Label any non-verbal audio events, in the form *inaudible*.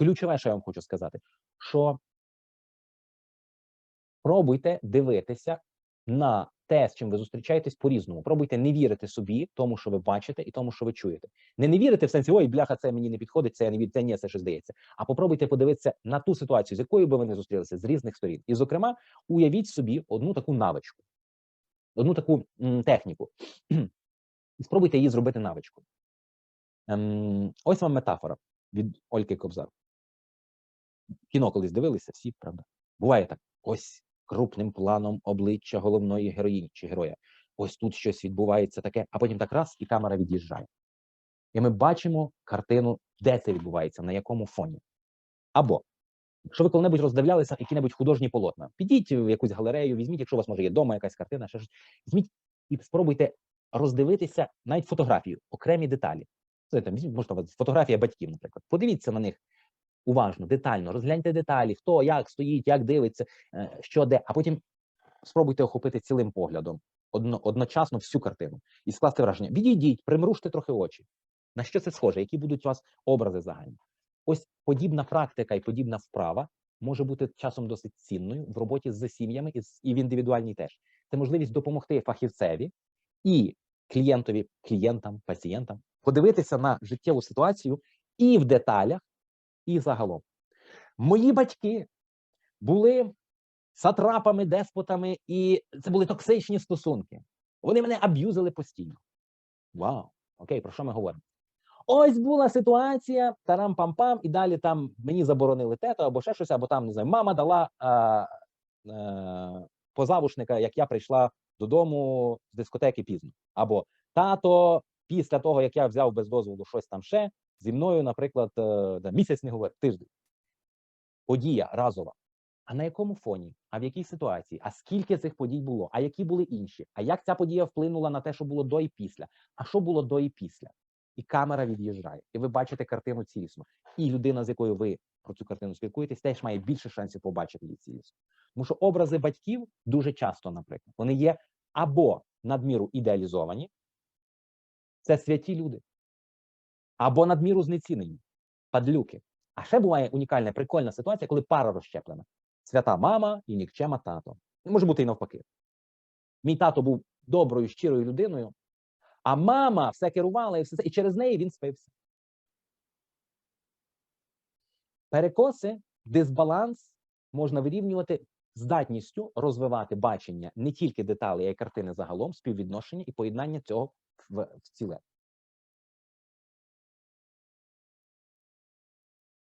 ключове, що я вам хочу сказати, що пробуйте дивитися на те, з чим ви зустрічаєтесь по-різному. Пробуйте не вірити собі, тому що ви бачите, і тому, що ви чуєте. Не не вірити в сенсі, ой, бляха, це мені не підходить, це я не вірю, це ні, це що здається. А попробуйте подивитися на ту ситуацію, з якою би ви не зустрілися з різних сторін. І, зокрема, уявіть собі одну таку навичку, одну таку м, техніку. І *clears throat* спробуйте її зробити навичку. Ем, ось вам метафора від Ольки Кобзар. Кіно колись дивилися, всі, правда. Буває так: ось крупним планом обличчя головної героїні чи героя. Ось тут щось відбувається таке, а потім так раз, і камера від'їжджає. І ми бачимо картину, де це відбувається, на якому фоні. Або, якщо ви коли-небудь роздивлялися які-небудь художні полотна, підіть в якусь галерею, візьміть, якщо у вас може є вдома якась картина, ще щось, візьміть і спробуйте роздивитися навіть фотографію, окремі деталі. Це там візьміть, можна фотографія батьків, наприклад. Подивіться на них уважно, детально, розгляньте деталі, хто як стоїть, як дивиться, е, що де, а потім спробуйте охопити цілим поглядом одно, одночасно всю картину і скласти враження. Відійдіть, примружте трохи очі. На що це схоже? Які будуть у вас образи загальні? Ось подібна практика і подібна вправа може бути часом досить цінною в роботі з сім'ями і, в індивідуальній теж. Це можливість допомогти фахівцеві і клієнтові, клієнтам, пацієнтам подивитися на життєву ситуацію і в деталях, і загалом. Мої батьки були сатрапами, деспотами, і це були токсичні стосунки. Вони мене аб'юзили постійно. Вау! Окей, про що ми говоримо? Ось була ситуація, тарам-пам-пам, і далі там мені заборонили тето або ще щось, або там не знаю, мама дала а, е, позавушника, як я прийшла додому з дискотеки пізно. Або тато, після того, як я взяв без дозволу щось там ще, зі мною, наприклад, е, да, місяць не говорив, тиждень. Подія разова. А на якому фоні? А в якій ситуації? А скільки цих подій було? А які були інші? А як ця подія вплинула на те, що було до і після? А що було до і після? І камера від'їжджає, і ви бачите картину цілісно. І людина, з якою ви про цю картину спілкуєтесь, теж має більше шансів побачити її цілісно. Тому що образи батьків дуже часто, наприклад, вони є або надміру ідеалізовані, це святі люди, або надміру знецінені, падлюки. А ще буває унікальна, прикольна ситуація, коли пара розщеплена. Свята мама і нікчема тато. Може бути і навпаки. Мій тато був доброю, щирою людиною, а мама все керувала і все це, і через неї він спився. Перекоси, дисбаланс можна вирівнювати здатністю розвивати бачення не тільки деталей, а й картини загалом, співвідношення і поєднання цього в, в ціле.